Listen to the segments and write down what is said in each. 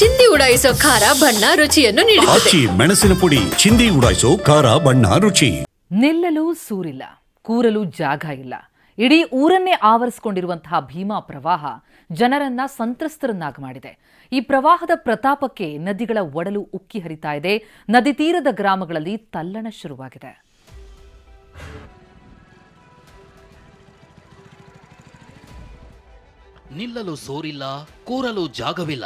ಚಿಂದಿ ಉಡಾಯಿಸೋ ಖಾರ ಬಣ್ಣ ರುಚಿಯನ್ನು ನೀಡುತ್ತದೆ. ಆಚಿ ಮೆಣಸಿನ ಪುಡಿ ಚಿಂದಿ ಉಡಾಯಿಸೋ ಖಾರ ಬಣ್ಣ ರುಚಿ. ನಿಲ್ಲಲು ಸೂರಿಲ್ಲ ಕೂರಲು ಜಾಗ ಇಲ್ಲ. ಇಡೀ ಊರನ್ನೇ ಆವರಿಸಿಕೊಂಡಿರುವಂತಹ ಭೀಮಾ ಪ್ರವಾಹ ಜನರನ್ನ ಸಂತ್ರಸ್ತರನ್ನಾಗಿ ಮಾಡಿದೆ. ಈ ಪ್ರವಾಹದ ಪ್ರತಾಪಕ್ಕೆ ನದಿಗಳ ಒಡಲು ಉಕ್ಕಿ ಹರಿತಾ ಇದೆ. ನದಿ ತೀರದ ಗ್ರಾಮಗಳಲ್ಲಿ ತಲ್ಲಣ ಶುರುವಾಗಿದೆ. ನಿಲ್ಲಲು ಸೋರಿಲ್ಲ ಕೂರಲು ಜಾಗವಿಲ್ಲ.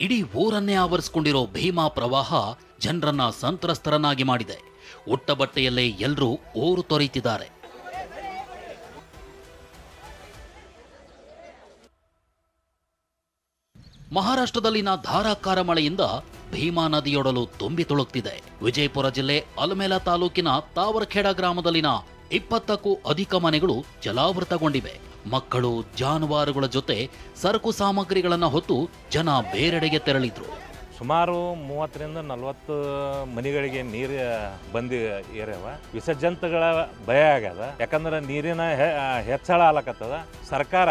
ಇಡೀ ಊರನ್ನೇ ಆವರಿಸಿಕೊಂಡಿರೋ ಭೀಮಾ ಪ್ರವಾಹ ಜನರನ್ನ ಸಂತ್ರಸ್ತರನ್ನಾಗಿ ಮಾಡಿದೆ. ಉಟ್ಟ ಬಟ್ಟೆಯಲ್ಲೇ ಎಲ್ಲರೂ ಊರು ತೊರೆಯುತ್ತಿದ್ದಾರೆ. ಮಹಾರಾಷ್ಟ್ರದಲ್ಲಿನ ಧಾರಾಕಾರ ಮಳೆಯಿಂದ ಭೀಮಾ ನದಿಯೊಡಲು ತುಂಬಿ ತುಳುಕ್ತಿದೆ. ವಿಜಯಪುರ ಜಿಲ್ಲೆ ಅಲ್ಮೇಲ ತಾಲೂಕಿನ ತಾವರಖೇಡ ಗ್ರಾಮದಲ್ಲಿನ ಇಪ್ಪತ್ತಕ್ಕೂ ಅಧಿಕ ಮನೆಗಳು ಜಲಾವೃತಗೊಂಡಿವೆ. ಮಕ್ಕಳು, ಜಾನುವಾರುಗಳ ಜೊತೆ ಸರಕು ಸಾಮಗ್ರಿಗಳನ್ನು ಹೊತ್ತು ಜನ ಬೇರೆಡೆಗೆ ತೆರಳಿದ್ರು. ಸುಮಾರು ಮೂವತ್ತರಿಂದ ನಲವತ್ತು ಮನೆಗಳಿಗೆ ನೀರು ಬಂದಿ ಏರ್ಯಾವ. ವಿಸರ್ಜಂತಗಳ ಭಯ ಆಗ್ಯದ. ಯಾಕಂದ್ರೆ ನೀರಿನ ಹೆಚ್ಚಳ ಆಲಕತ್ತದ ಸರ್ಕಾರ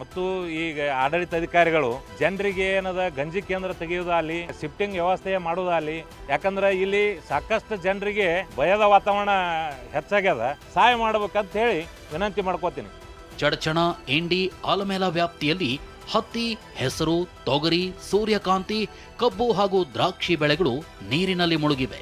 ಮತ್ತು ಈಗ ಆಡಳಿತ ಅಧಿಕಾರಿಗಳು ಜನರಿಗೆ ಏನದ ಗಂಜಿ ಕೇಂದ್ರ ತೆಗೆಯೋದಾಗಲಿ ಶಿಫ್ಟಿಂಗ್ ವ್ಯವಸ್ಥೆ ಮಾಡೋದಾಗಲಿ ಯಾಕಂದ್ರೆ ಇಲ್ಲಿ ಸಾಕಷ್ಟು ಜನರಿಗೆ ಭಯದ ವಾತಾವರಣ ಹೆಚ್ಚಾಗ್ಯದ. ಸಹಾಯ ಮಾಡ್ಬೇಕಂತ ಹೇಳಿ ವಿನಂತಿ ಮಾಡ್ಕೋತೀನಿ. ಚಡಚಣ ಇಂಡಿ ಆಲಮೇಲ ವ್ಯಾಪ್ತಿಯಲ್ಲಿ ಹತ್ತಿ, ಹೆಸರು, ತೊಗರಿ, ಸೂರ್ಯಕಾಂತಿ, ಕಬ್ಬು ಹಾಗೂ ದ್ರಾಕ್ಷಿ ಬೆಳೆಗಳು ನೀರಿನಲ್ಲಿ ಮುಳುಗಿವೆ.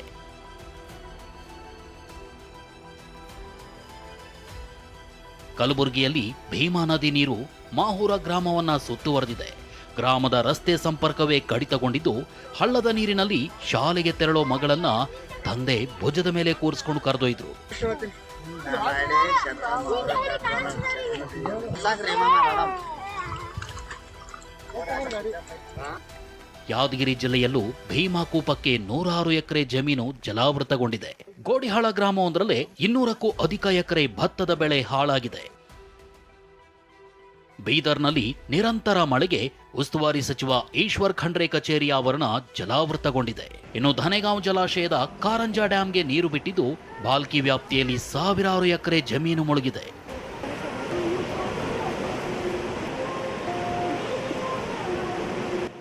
ಕಲಬುರಗಿಯಲ್ಲಿ ಭೀಮಾ ನದಿ ನೀರು ಮಾಹೂರ ಗ್ರಾಮವನ್ನ ಸುತ್ತುವರೆದಿದೆ. ಗ್ರಾಮದ ರಸ್ತೆ ಸಂಪರ್ಕವೇ ಕಡಿತಗೊಂಡಿದ್ದು, ಹಳ್ಳದ ನೀರಿನಲ್ಲಿ ಶಾಲೆಗೆ ತೆರಳೋ ಮಗಳನ್ನ ತಂದೆ ಭುಜದ ಮೇಲೆ ಕೂರಿಸ್ಕೊಂಡು ಕರೆದೊಯ್ದ್ರು. ಯಾದಗಿರಿ ಜಿಲ್ಲೆಯಲ್ಲೂ ಭೀಮಾ ಕೂಪಕ್ಕೆ ನೂರಾರು ಎಕರೆ ಜಮೀನು ಜಲಾವೃತಗೊಂಡಿದೆ. ಗೋಡಿಹಾಳ ಗ್ರಾಮವೊಂದರಲ್ಲೇ ಇನ್ನೂರಕ್ಕೂ ಅಧಿಕ ಎಕರೆ ಭತ್ತದ ಬೆಳೆ ಹಾಳಾಗಿದೆ. ಬೀದರ್ನಲ್ಲಿ ನಿರಂತರ ಮಳೆಗೆ ಉಸ್ತುವಾರಿ ಸಚಿವ ಈಶ್ವರ್ ಖಂಡ್ರೆ ಕಚೇರಿ ಆವರಣ ಜಲಾವೃತಗೊಂಡಿದೆ. ಇನ್ನು ಧನೆಗಾಂವ್ ಜಲಾಶಯದ ಕಾರಂಜಾ ಡ್ಯಾಂಗೆ ನೀರು ಬಿಟ್ಟಿದ್ದು ಬಾಲ್ಕಿ ವ್ಯಾಪ್ತಿಯಲ್ಲಿ ಸಾವಿರಾರು ಎಕರೆ ಜಮೀನು ಮುಳುಗಿದೆ.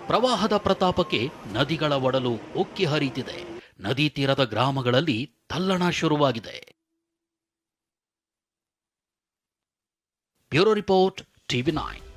ಪ್ರವಾಹದ ಪ್ರತಾಪಕ್ಕೆ ನದಿಗಳ ಒಡಲು ಉಕ್ಕಿ ಹರಿಯುತ್ತಿದೆ. ನದಿ ತೀರದ ಗ್ರಾಮಗಳಲ್ಲಿ ತಲ್ಲಣ ಶುರುವಾಗಿದೆ. Bureau report TV9.